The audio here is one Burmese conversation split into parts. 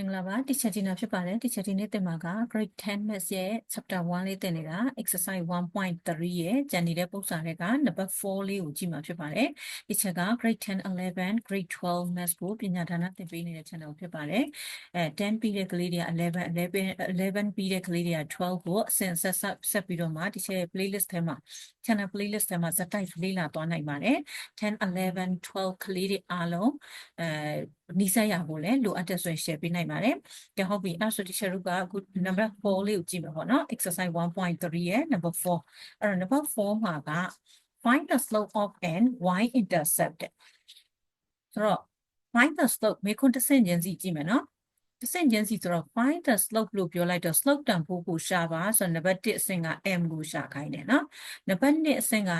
မင်္ဂလာပါ teacher Tina ဖြစ်ပါတယ် teacher Tina တင်မှာက grade 10 maths ရဲ့ chapter 1လေးတင်နေတာ exercise 1.3ရဲ့ကျန်နေတဲ့ပုံစံတွေက number 4လေးကိုကြည့်မှာဖြစ်ပါတယ် teacher က grade 10 11 grade 12 maths ကိုပညာဒါနသင်ပေးနေတဲ့ channel ဖြစ်ပါတယ်အဲ10ပြီးတဲ့ကလေးတွေက11 11 11ပြီးတဲ့ကလေးတွေက12ကိုအစဉ်ဆက်ဆက်ဆက်ပြီးတော့မှ teacher ရဲ့ playlist ထဲမှာ channel playlist ထဲမှာဇာတ်တိုက်လေးလာသွားနိုင်ပါတယ်10 11 12ကလေးတွေအားလုံးအဲနီးစပ်ရဖို့လဲလိုအပ်တဲ့ဆိုရင် share ပေးနိုင် ပါတယ်။ကြဟုတ်ပြီအဲ့ဆို teacher တို့ကအခု number 4လေးကိုကြည့်မှာပေါ့နော် exercise 1.3ရဲ့ number 4အဲ့တော့ number 4မှာက find the slope of an y intercept ဆိုတော့ find the slope မေခွန်းတစ်ဆင့်ချင်းစီကြည့်မယ်နော် တစ်ဆင့်ချင်းစီဆိုတော့ find the slope လို့ပြောလိုက်တော့ slope တန်ဖိုးကိုရှာပါဆိုတော့ number 1အဆင့်က m ကိုရှာခိုင်းတယ်နော် number 2အဆင့်က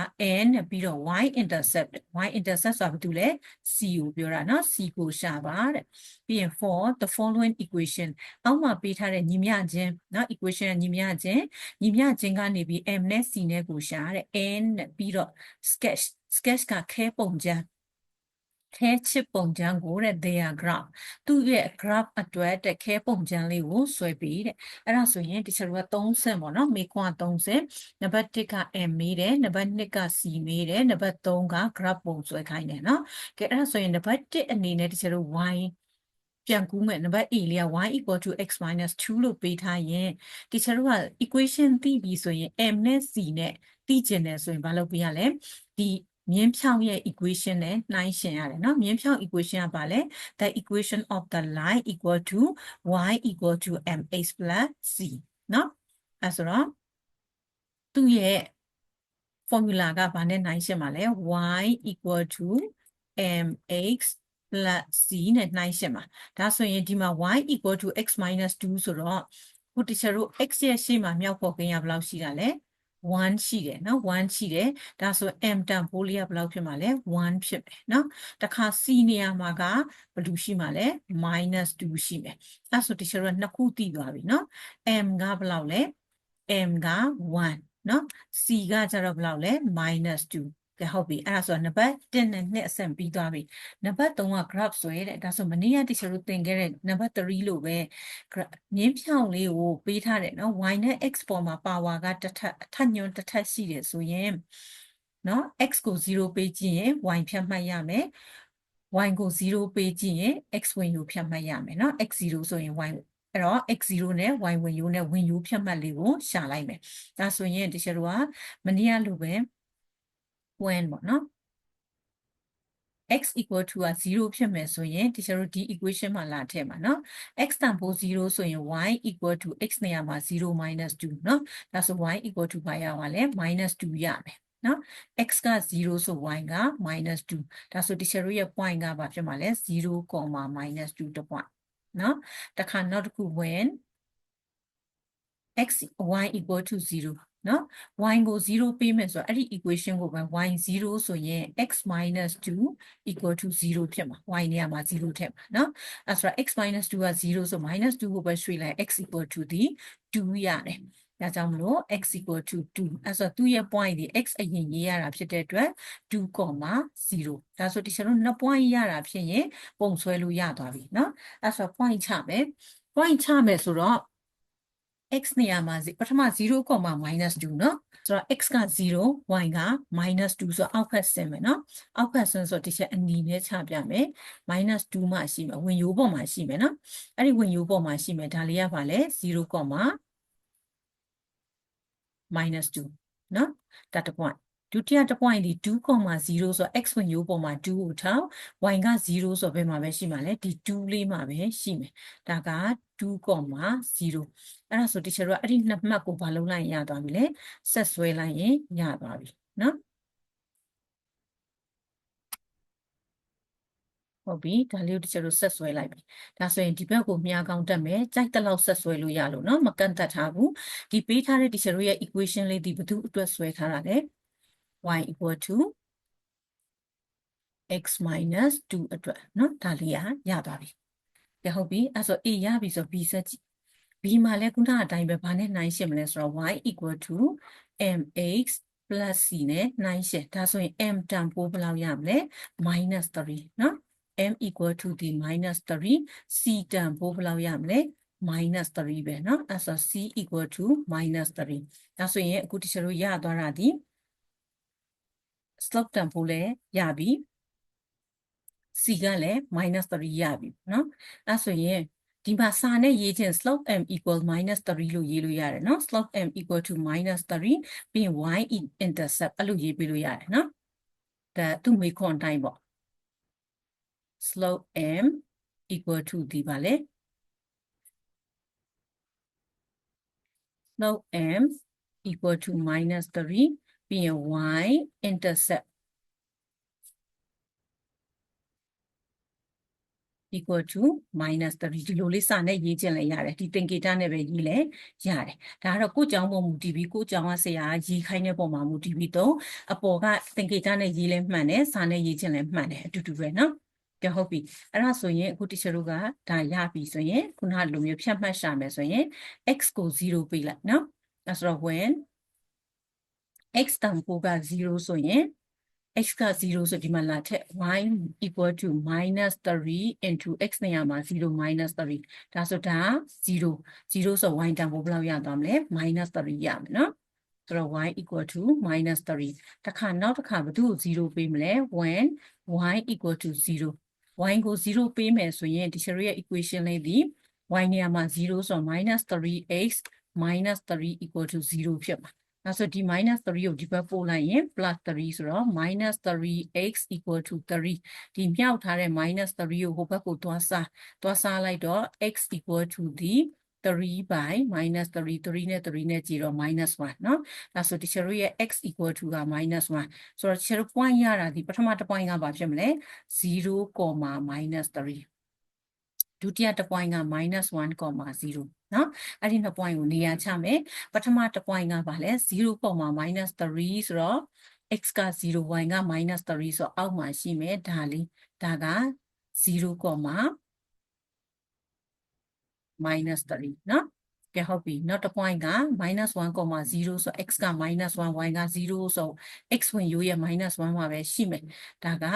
n ပြီးတော့ y intercept y intercept ဆိုတာဘာတူလဲ c ကိုပြောတာနော် c ကိုရှာပါတဲ့ပြီးရင် for the following equation အောက်မှာပေးထားတဲ့ညီမျှခြင်းနော် equation ကညီမျှခြင်းညီမျှခြင်းကနေပြီး m နဲ့ c နဲ့ကိုရှာတဲ့ n နဲ့ပြီးတော့ sketch sketch ကခဲပုံချမ်း ခဲချစ်ပုံချမ်းကိုတဲ့ their graph သူ့ရဲ့ graph အတွက်တဲ့ခဲပုံချမ်းလေးကိုဆွဲပြီးတဲ့အဲ့ဒါဆိုရင်ဒီချက်က3ဆင့်ပေါ့နော်မေခွန်း3ဆင့်နံပါတ်1က m မေးတယ်နံပါတ်2က c မေးတယ်နံပါတ်3က graph ပုံဆွဲခိုင်းတယ်နော်ကဲအဲ့ဒါဆိုရင်နံပါတ်1အနေနဲ့ဒီချက် y ပြန်ကူးမယ်နံပါတ် a လေးက y equal to x minus 2လို့ပေးထားရင်ဒီချက်တို့က equation သိပြီဆိုရင် m နဲ့ c နဲ့သိကျင်တယ်ဆိုရင်ဘာလုပ်ပေးရလဲဒီမြင်းဖြောင်းရဲ့ equation နဲ့နှိုင်းယှဉ်ရတယ်เนาะမြင်းဖြောင်း equation ကပါလဲ the equation of the line equal to y equal to mx plus c เนาะအဲဆိုတော့သူ့ရဲ့ formula ကဘာနဲ့နှိုင်းယှဉ်မှာလဲ y equal to mx plus c နဲ့နှိုင်းယှဉ်မှာဒါဆိုရင်ဒီမှာ y equal to x minus 2ဆိုတော့ဟိုတချို့တို့ x ရဲ့ရှေ့မှာမြောက်ဖို့ခင်ရဘယ်လောက်ရှိတာလဲ 1ရှိတယ်နော်1ရှိတယ်ဒါဆို m တန်ဖိုးလေးကဘယ်လောက်ဖြစ်မှာလဲ1ဖြစ်မယ်နော်တခါ c နေရာမှာကဘယ်လိုရှိမှာလဲ -2 ရှိမယ်အဲဆိုတချို့ကနှစ်ခုတည်သွားပြီနော် m ကဘယ်လောက်လဲ m က1နော် c ကကျတော့ဘယ်လောက်လဲ -2 ကဲဟုတ်ပြီအဲ့ဒါဆိုနံပါတ်1နဲ့2အဆင့်ပြီးသွားပြီနံပါတ်3က graph ဆွဲတဲ့ဒါဆိုမနေ့ကတချို့တို့သင်ခဲ့တဲ့နံပါတ်3လို့ပဲမြင်းဖြောင်းလေးကိုပေးထားတယ်နော် y နဲ့ x ပေါ်မှာ power ကတစ်ထပ်အထက်ညွှန်းတစ်ထပ်ရှိတယ်ဆိုရင်နော် x ကို0ပေးကြည့်ရင် y ဖြတ်မှတ်ရမယ် y ကို0ပေးကြည့်ရင် x ဝင်ယူဖြတ်မှတ်ရမယ်နော် x 0ဆိုရင် y အဲ့တော့ x0 နဲ့ y ဝင်ယူနဲ့ဝင်ယူဖြတ်မှတ်လေးကိုရှာလိုက်မယ်ဒါဆိုရင်တချို့တို့ကမနေ့ကလိုပဲ when ပေါ့နော် x equal to က0ဖြစ်မယ်ဆိုရင်တချို့တို့ဒီ equation မှာလာထည့်မှာနော် x တန်ဖိုး0ဆိုရင် y equal to x နေရာမှာ0 2เนาะဒါဆို y equal to ဘာရပါလဲ -2 ရမယ်နော် x က0ဆို y က -2 ဒါဆိုတချို့တို့ရဲ့ point ကဘာဖြစ်မှာလဲ0 -2 တ point နော်တခါနောက်တစ်ခု when x y equal to 0 နော် y ကို0ပေးမယ်ဆိုတော့အဲ့ဒီ equation ကိုပဲ y 0ဆိုရင် x 2 equal to 0ဖြစ်မှာ y နေရာမှာ0ထည့်မှာနော်အဲ့ဆိုတော့ x 2က0ဆို -2ကိုပဲရွှေ့လိုက် x equal to ဒီ2ရတယ်ဒါကြောင့်မလို့ x equal to 2အဲ့ဆိုသူ့ရဲ့ point ဒီ x အရင်ရေးရတာဖြစ်တဲ့အတွက်2 0ဒါဆိုဒီချက်လုံး2 point ရတာဖြစ်ရင်ပုံဆွဲလို့ရသွားပြီเนาะအဲ့ဆို point ချမယ် point ချမယ်ဆိုတော့ x နေရာမှာပထမ0 -2เนาะဆိုတော့ x က0 y က -2ဆိုတော့အောက်ဖက်ဆင်းမယ်เนาะအောက်ဖက်ဆင်းဆိုတော့ဒီချက်အနီနဲ့ချပြမယ် -2 မှရှိမယ်ဝင်ရိုးပေါ်မှာရှိမယ်เนาะအဲ့ဒီဝင်ရိုးပေါ်မှာရှိမယ်ဒါလေးကပါလဲ0 -2เนาะဒါတစ် point ဒုတိယတစ် point ဒီ2.0ဆို x ဝင်ရိုးပေါ်မှာ2ကိုထောက် y က0ဆိုဘယ်မှာပဲရှိမှာလဲဒီ2လေးမှာပဲရှိမယ်ဒါက 2.0အဲ့ဒါဆိုတချို့ကအဲ့ဒီနှစ်မှတ်ကိုဘာလုပ်လိုက်ရသွားပြီလဲဆက်ဆွဲလိုက်ရင်ရသွားပြီနော်ဟုတ်ပြီဒါလေးကိုတချို့တို့ဆက်ဆွဲလိုက်ပြီဒါဆိုရင်ဒီဘက်ကိုမြားကောင်းတက်မယ်ကြိုက်တဲ့လောက်ဆက်ဆွဲလို့ရလို့เนาะမကန့်သက်ထားဘူးဒီပေးထားတဲ့တချို့ရဲ့ equation လေးဒီဘယ်သူအတွက်ဆွဲထားတာလဲ y equal to x minus 2အတွက်เนาะဒါလေးရရသွားပြီ။ ကြဟုတ်ပြီအဲ့ဆို a ရပြီဆို b ဆက်ကြည့် b မှာလည်းခုနအတိုင်းပဲဘာနဲ့နှိုင်းရှင်းမလဲဆိုတော့ y equal to mx plus c နဲ့နှိုင်းရှင်းဒါဆိုရင် m တန်ဖိုးဘယ်လောက်ရမလဲ -3เนาะ m equal to ဒီ minus 3 c တန်ဖိုးဘယ်လောက်ရမလဲ minus 3ပဲเนาะအဲ့ဆို c equal to minus 3ဒါဆိုရင်အခုတချို့တို့ရသွားတာဒီ slope တန်ဖိုးလည်းရပြီ c ကလည်း minus 3ရပြီเนาะအဲ့ဆိုရင်ဒီမှာစာနဲ့ရေးခြင်း slope m equal minus 3လို့ရေးလို့ရတယ်เนาะ slope m equal to minus 3ပြီးရင် y intercept အဲ့လိုရေးပေးလို့ရတယ်เนาะဒါသူ့မေးခွန်းအတိုင်းပေါ့ slope m equal to ဒီပါလေ slope m equal to minus 3ပြီးရင် y intercept equal to minus 3ဒီလိုလေးစာနဲ့ရေးခြင်းလည်းရတယ်ဒီသင်္ကေတနဲ့ပဲရေးလည်းရတယ်ဒါကတော့ကိုကျောင်းပေါ်မူတည်ပြီးကိုကျောင်းကဆရာရေးခိုင်းတဲ့ပုံမှာမူတည်ပြီးတော့အပေါ်ကသင်္ကေတနဲ့ရေးလည်းမှန်တယ်စာနဲ့ရေးခြင်းလည်းမှန်တယ်အတူတူပဲနော်ကြဟုတ်ပြီအဲ့ဒါဆိုရင်အခု teacher တို့ကဒါရပြီဆိုရင်ခုနလိုမျိုးဖြတ်မှတ်ရှာမယ်ဆိုရင် x ကို0ပေးလိုက်နော်ဒါဆိုတော့ when x တန်ဖိုးက0ဆိုရင် x က0ဆိုဒီမှာလာထက် y equal to minus 3 into x နေရာမှာ0 minus 3ဒါဆိုဒါ0 0ဆို y တန်ဖိုးဘယ်လောက်ရသွားမလဲ minus 3ရမယ်နော်ဆိုတော့ y equal to minus 3တခါနောက်တစ်ခါဘယ်သူ့ကို0ပေးမလဲ when y equal to 0 y ကို0ပေးမယ်ဆိုရင်ဒီ sharia equation လေးဒီ y နေရာမှာ0ဆို minus 3x minus 3 equal to 0ဖြစ်မှာ ဒါဆိုဒီ minus 3ကိုဒီဘက်ပို့လိုက်ရင် plus 3ဆိုတော့ minus 3x equal to 3ဒီမြောက်ထားတဲ့ minus 3ကိုဟိုဘက်ကိုတွားစားတွားစားလိုက်တော့ x equal to ဒီ3 by minus 3 3နဲ့3နဲ့ကြည့်တော့ minus 1เนาะဒါဆိုတချို့ရဲ့ x equal to က minus 1ဆိုတော့တချို့ point ရတာဒီပထမတစ် point ကဘာဖြစ်မလဲ0 minus 3 ဒုတိယတစ် point က minus 1.0နော်အဲ့ဒီနှစ် point ကိုနေရာချမယ်ပထမတစ် point ကဘာလဲ0 minus 3ဆိုတော့ x က0 y က minus 3ဆိုတော့အောက်မှာရှိမယ်ဒါလေးဒါက0 minus 3နော်ကဲဟုတ်ပြီနောက်တစ် point က minus 1.0ဆို x က minus 1 y က0ဆို x ဝင်ရိုးရဲ့ minus 1မှာပဲရှိမယ်ဒါက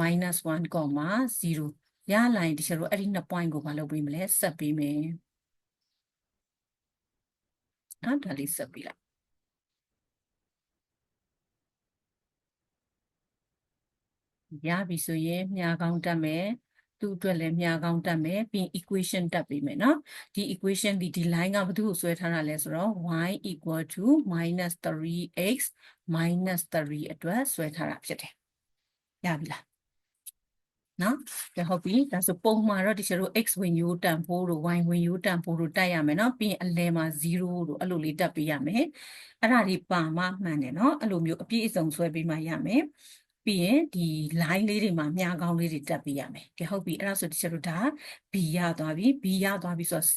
minus 1.0 ရလာရင်တချို့အဲ့ဒီနှစ် point ကိုမလုပ်ပေးမလဲဆက်ပေးမယ်နော်ဒါလေးဆက်ပေးလိုက်ရပြီဆိုရင်မြာကောင်းတက်မယ်သူ့အတွက်လည်းမြာကောင်းတက်မယ်ပြီး equation တက်ပေးမယ်နော်ဒီ equation ဒီဒီ line ကဘာလို့ဆွဲထားတာလဲဆိုတော့ y equal to -3x 3 အတွက်ဆွဲထားတာဖြစ်တယ်ရပြီလား နော်ဒါဟုတ်ပြီဒါဆိုပုံမှန်တော့ဒီကျတို့ x ဝင်ရိုးတန်ဖိုးတို့ y ဝင်ရိုးတန်ဖိုးတို့တက်ရမယ်နော်ပြီးရင်အလဲမှာ0တို့အဲ့လိုလေးတက်ပေးရမယ်အဲ့ဒါဒီပါမှမှန်တယ်နော်အဲ့လိုမျိုးအပြည့်အစုံဆွဲပေးမှရမယ်ပြီးရင်ဒီ line လေးတွေမှာမြားကောင်းလေးတွေတက်ပေးရမယ်ကဲဟုတ်ပြီအဲ့ဒါဆိုဒီကျတို့ဒါ b ရသွားပြီ b ရသွားပြီဆိုတော့ c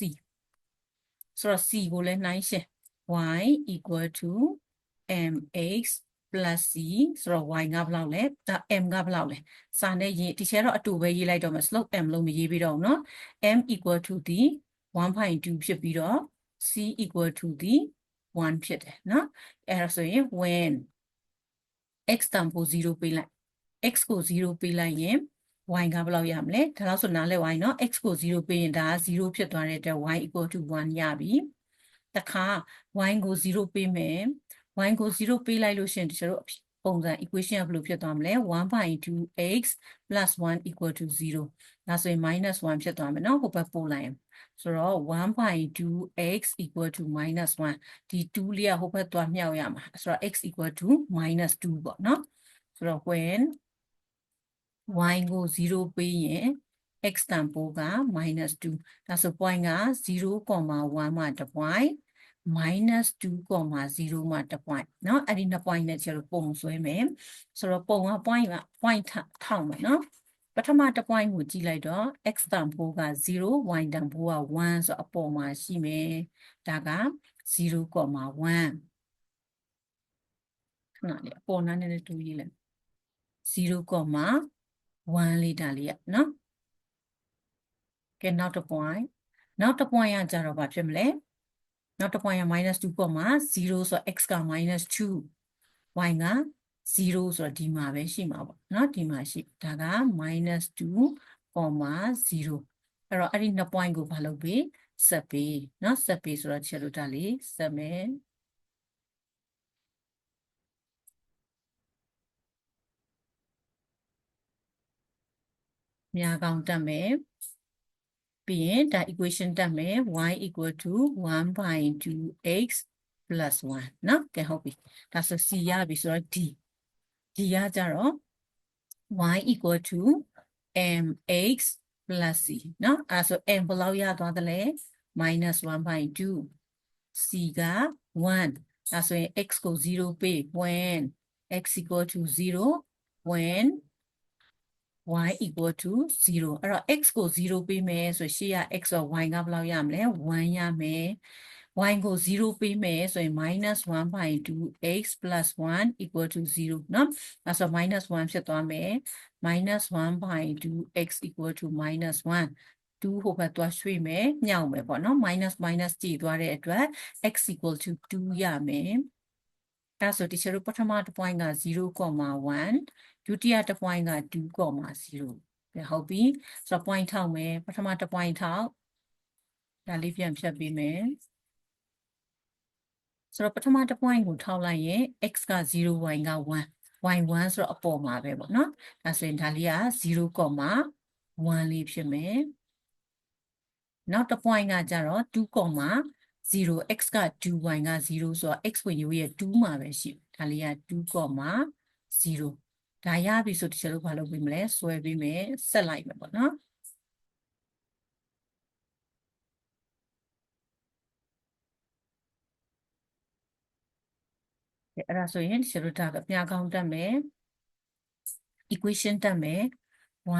ဆိုတော့ c ကိုလည်းနှိုင်းရှင်း y equal to mx plus c ဆိုတော့ y ကဘယ်လောက်လဲဒါ m ကဘယ်လောက်လဲစာနဲ့ရေးဒီချဲတော့အတူပဲရေးလိုက်တော့မယ် slope m လုံးမရေးပြီးတော့ဘူးเนาะ m equal to ဒီ1.2ဖြစ်ပြီးတော့ c equal to ဒီ1ဖြစ်တယ်เนาะအဲ့ဒါဆိုရင် when x တန်ဖိုး0ပေးလိုက် x ကို0ပေးလိုက်ရင် y ကဘယ်လောက်ရမလဲဒါလို့ဆိုနားလဲ y เนาะ x ကို0ပေးရင်ဒါက0ဖြစ်သွားတဲ့အတွက် y equal to 1ရပြီတခါ y ကို0ပေးမယ် y ကို0ပေးလိုက်လို့ရှိရင်တို့ပုံစံ equation ကဘယ်လိုဖြစ်သွားမလဲ 1/2x 1 equal to 0ဒါဆိုရင် -1 ဖြစ်သွားမယ်เนาะဟိုဘက်ပို့လိုက်ရင်ဆိုတော့ 1/2x equal to -1ဒီ2လေးကဟိုဘက်သွားမြောက်ရမှာဆိုတော့ x equal to -2ပေါ့เนาะဆိုတော့ when y ကို0ပေးရင် x တန်ဖိုးက -2ဒါဆို point က0.1မှာတစ် point minus 2.0မှာတစ် point เนาะအဲ့ဒီနှစ် point နဲ့ကျတော့ပုံဆွဲမယ်ဆိုတော့ပုံက point က point ထောက်မယ်เนาะပထမတစ် point ကိုကြည့်လိုက်တော့ x တန်ဖိုးက0 y တန်ဖိုးက1ဆိုအပေါ်မှာရှိမယ်ဒါက0.1ခဏလေးအပေါ်နားနဲ့တူရေးလိုက်0.1လေးဒါလေးရနော်ကဲနောက်တစ် point နောက်တစ် point ကကြတော့ဘာဖြစ်မလဲ နောက်တစ် point က -2 ပေါ့မှာ0ဆို x က -2 y က 0ဆိုတော့ဒီမှာပဲရှိမှာပေါ့နော်ဒီမှာရှိဒါက -2 0အဲ့တော့အဲ့ဒီနှစ် point ကိုဘာလုပ်ပေးဆက်ပေးเนาะဆက်ပေးဆိုတော့ချက်လို့ဒါလေးဆက်မယ်မြာကောင်တက်မယ် ပြီးရင်ဒါ equation တက်မယ် y equal to 1 by 2x plus 1เนาะကဲဟုတ်ပြီဒါဆို c ရပြီဆိုတော့ d d ရကြတော့ y equal to mx plus c เนาะအဲဆို m ဘယ်လောက်ရသွားသလဲ minus 1 by 2 c က1ဒါဆိုရင် x ကို0ပေး when x equal to 0 when y equal to 0အဲ့တော့ x ကို0ပေးမယ်ဆိုရှေ့က x ဆို y ကဘယ်လောက်ရမလဲ1ရမယ် y ကို0ပေးမယ်ဆိုရင် -1 by 2x plus 1 equal to 0เนาะအဲဆို -1 ဖြစ်သွားမယ် -1 by 2x equal to -1 2ဟိုဘက်သွားရွှေ့မယ်ညောင်းမယ်ပေါ့နော် minus minus ကြည့်သွားတဲ့အတွက် x equal to 2ရမယ်အဲဆိုဒီချက်တို့ပထမတစ် point က0.1 ဒုတိယတစ် point က2.0ပဲဟုတ်ပြီဆိုတော့ point ထောက်မယ်ပထမတစ် point ထောက်ဒါလေးပြန်ဖြတ်ပေးမယ်ဆိုတော့ပထမတစ် point ကိုထောက်လိုက်ရင် x က0 y က1 y1 ဆိုတော့အပေါ်မှာပဲပေါ့နော်ဒါဆိုရင်ဒါလေးက0.1လေးဖြစ်မယ်နောက်တစ် point ကကြတော့2.0 x က2 y က0ဆိုတော့ x ဝင်ရိုးရဲ့2မှာပဲရှိဒါလေးက2.0 ဒါရပြီဆိုတချို့လို့ဘာလုပ်ပေးမလဲဆွဲပေးမယ်ဆက်လိုက်မယ်ပေါ့နော်အဲ့ဒါဆိုရင်တချို့တို့ဒါကပြကောင်းတက်မယ် equation တက်မယ်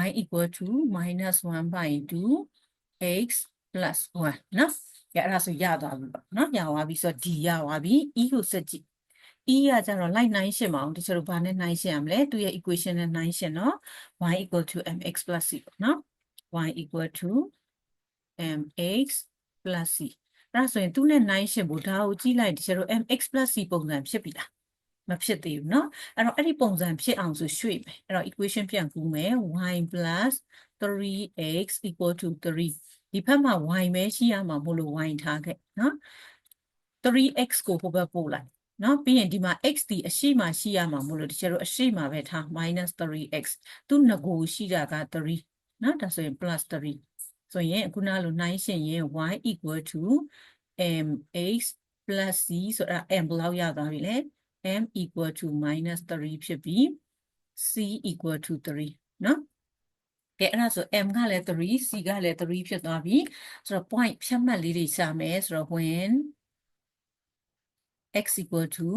y equal to -1 by 2 x plus 1နော်။အဲ့ဒါဆိုရသွားပြီပေါ့နော်။ရသွားပြီဆိုတော့ d ရသွားပြီ e ကိုဆက်ကြည့် e ကကျတော့လိုက်နိုင်ရှင်းမအောင်တချို့တို့ဘာနဲ့နိုင်ရှင်းရမလဲသူရဲ့ equation နဲ့နိုင်ရှင်းနော် y equal to mx plus c ပေါ့နော် y equal to mx plus c အဲ့ဒါဆိုရင်သူနဲ့နိုင်ရှင်းဖို့ဒါကိုကြည့်လိုက်တချို့တို့ mx plus c ပုံစံဖြစ်ပြီလားမဖြစ်သေးဘူးเนาะအဲ့တော့အဲ့ဒီပုံစံဖြစ်အောင်ဆိုရွှေ့မယ်အဲ့တော့ equation ပြန်ကူးမယ် y 3x equal to 3ဒီဘက်မှာ y ပဲရှိရမှာမို့လို့ y ထားခဲ့เนาะ 3x ကိုဟိုဘက်ပို့လိုက် နော်ပြီးရင်ဒီမှာ x ဒီအရှိမရှိရမှာမို့လို့တကယ်လို့အရှိမှာပဲထား -3x သူ့ငကိုရှိတာက3နော်ဒါဆိုရင် +3 ဆိုရင်အခုနလိုနှိုင်းရှင်ရင် y equal to mx plus c ဆိုတာ m ဘယ်လောက်ရသွားပြီလဲ m equal to -3 ဖြစ်ပြီး c equal to 3နော်ကဲအဲ့ဒါဆို m ကလည်း3 c ကလည်း3ဖြစ်သွားပြီဆိုတော့ point ဖြတ်မှတ်လေးတွေရှာမယ်ဆိုတော့ when x equal to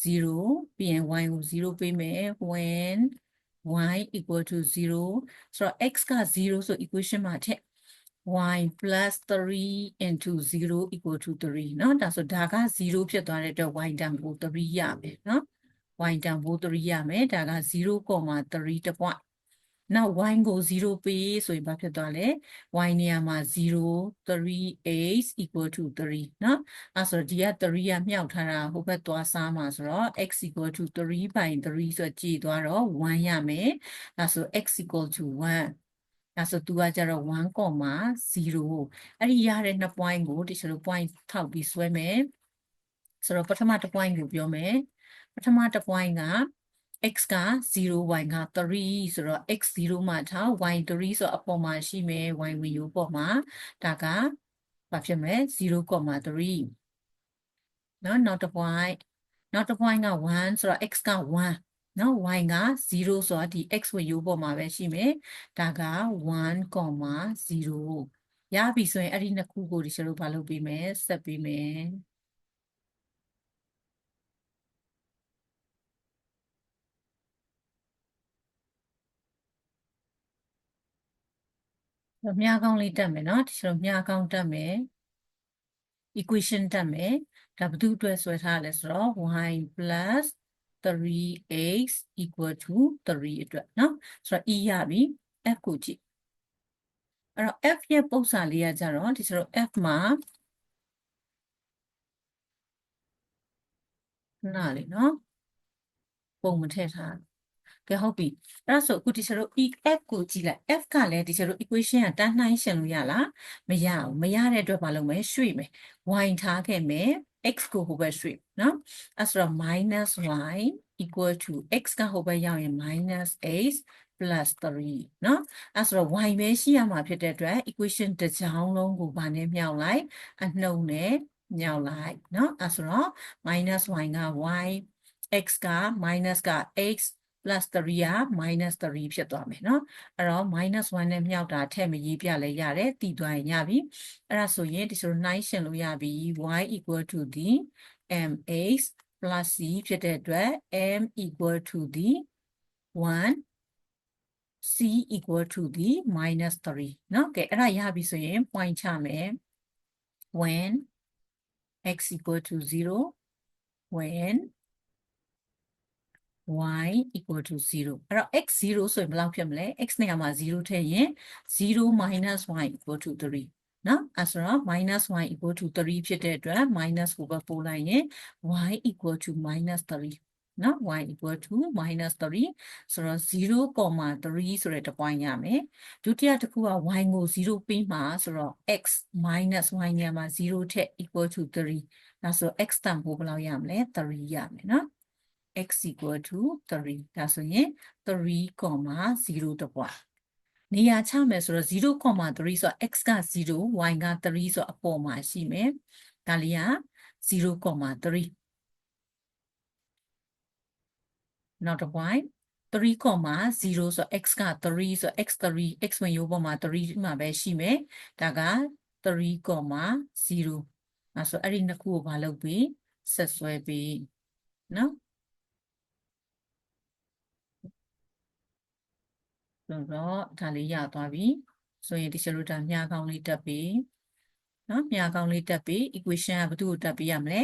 0ပြီးရင် y ကို0ပေးမယ် when y equal to 0ဆိုတော့ x က0ဆို equation မှာထည့် y plus 3 into 0 equal to 3เนาะဒါဆိုဒါက0ဖြစ်သွားတဲ့အတွက် y တန်ဖိုး3ရမယ်เนาะ y တန်ဖိုး3ရမယ်ဒါက0.3တ point နောက် y ကို0ပေးဆိုရင်ဘာဖြစ်သွားလဲ y နေရာမှာ0 3h equal to 3เนาะအဲဆိုတော့ဒီက3ကမြောက်ထားတာဟိုဘက်သွားစားမှာဆိုတော့ x equal to 3 by 3ဆိုတော့ကြည်သွားတော့1ရမယ်အဲဆို x equal to 1အဲဆိုသူကကြတော့1.0အဲ့ဒီရတဲ့နှစ် point ကိုဒီလို point ထောက်ပြီးဆွဲမယ်ဆိုတော့ပထမတစ် point ကိုပြောမယ်ပထမတစ် point က x က0 y က3ဆိုတော့ x 0မှာထား y 3ဆိုအပေါ်မှာရှိမယ် y ဝင်ရိုးပေါ်မှာဒါကဘာဖြစ်မလဲ0.3နော်နောက်တစ် point နောက်တစ် point က1ဆိုတော့ x က1နော် y က0ဆိုတော့ဒီ x ဝင်ရိုးပေါ်မှာပဲရှိမယ်ဒါက1.0ရပြီဆိုရင်အဲ့ဒီနှစ်ခုကိုဒီကျတော့ဘာလုပ်ပေးမယ်ဆက်ပေးမယ် မြားကောင်းလေးတက်မယ်နော်ဒီလိုမြားကောင်းတက်မယ် equation တက်မယ်ဒါဘယ်သူအတွက်ဆွဲထားလဲဆိုတော့ y 3x equal to 3အတွက်နော်ဆိုတော့ e ရပြီ f ကိုကြည့်အဲ့တော့ f ရဲ့ပုံစံလေးကကြတော့ဒီဆိုတော့ f မှာနားလေနော်ပုံမထည့်ထား ကဲဟုတ်ပြီအဲ့ဒါဆိုအခုဒီချာတို့ EF ကိုကြည့်လိုက် F ကလည်းဒီချာတို့ equation ကတန်းနှိုင်းရှင်လို့ရလားမရဘူးမရတဲ့အတွက်ဘာလုပ်မလဲရွှေ့မယ် y ထားခဲ့မယ် x ကိုဟိုဘက်ရွှေ့နော်အဲ့ဆိုတော့ minus y equal to x ကဟိုဘက်ရောက်ရင် minus x plus 3เนาะအဲ့ဆိုတော့ y ပဲရှိရမှာဖြစ်တဲ့အတွက် equation တစ်ချောင်းလုံးကိုဗာနဲ့မြောက်လိုက်အနှုတ်နဲ့မြောက်လိုက်เนาะအဲ့ဆိုတော့ minus y က y x က minus က x plus 3က minus 3ဖြစ်သွားမယ်เนาะအဲ့တော့ minus 1နဲ့မြောက်တာထည့်မရေးပြလဲရတယ်တည်သွားရင်ရပြီအဲ့ဒါဆိုရင်ဒီဆိုနှိုင်းရှင်လို့ရပြီ y equal to the mx plus c ဖြစ်တဲ့အတွက် m equal to the 1 c equal to the minus 3เนาะကဲအဲ့ဒါရပြီဆိုရင် point ချမယ် when x equal to 0 when y equal to 0အဲ့တော့ x 0ဆိုရင်ဘယ်လောက်ဖြစ်မလဲ x နေရာမှာ0ထည့်ရင်0 minus y equal to 3နော်အဲ့ဆိုတော့ minus y equal to 3ဖြစ်တဲ့အတွက် minus ကိုပဲပို့လိုက်ရင် y equal to minus 3နော် y equal to minus 3ဆိုတော့0.3ဆိုတဲ့တစ် point ရမယ်ဒုတိယတစ်ခုက y ကို0ပေးမှာဆိုတော့ x minus y ညမှာ0ထက် equal to 3ဒါဆို x တန်ဖို့ဘယ်လောက်ရမလဲ3ရမယ်နော် x equal to 3ဒါဆိုရင်3.0တပွားနေရာချမယ်ဆိုတော့0.3ဆိုတော့ x က0 y က3ဆိုတော့အပေါ်မှာရှိမယ်ဒါလေးက0.3နောက်တစ်ပွိုင်း3.0ဆိုတော့ x က3ဆိုတော့ x 3 x ဝင်ရိုးပေါ်မှာ3မှာပဲရှိမယ်ဒါက3.0အဲဆိုအဲ့ဒီနှစ်ခုကိုမလုပ်ပြီးဆက်ဆွဲပြီးနော် ဆိုတော့ဒါလေးရသွားပြီဆိုရင်ဒီချလို့ဒါမြားကောင်းလေးတက်ပြီးနော်မြားကောင်းလေးတက်ပြီး equation ကဘာလို့တက်ပြီးရမလဲ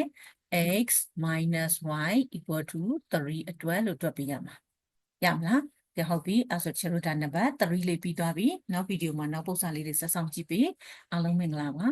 x minus y equal to 3အတွက်လို့တွက်ပြီးရမှာရမလားကဲဟုတ်ပြီအဲ့ဆိုချလို့ဒါနံပါတ်3လေးပြီးသွားပြီနောက်ဗီဒီယိုမှာနောက်ပုံစံလေးတွေဆက်ဆောင်ကြည့်ပြီးအားလုံးမင်္ဂလာပါ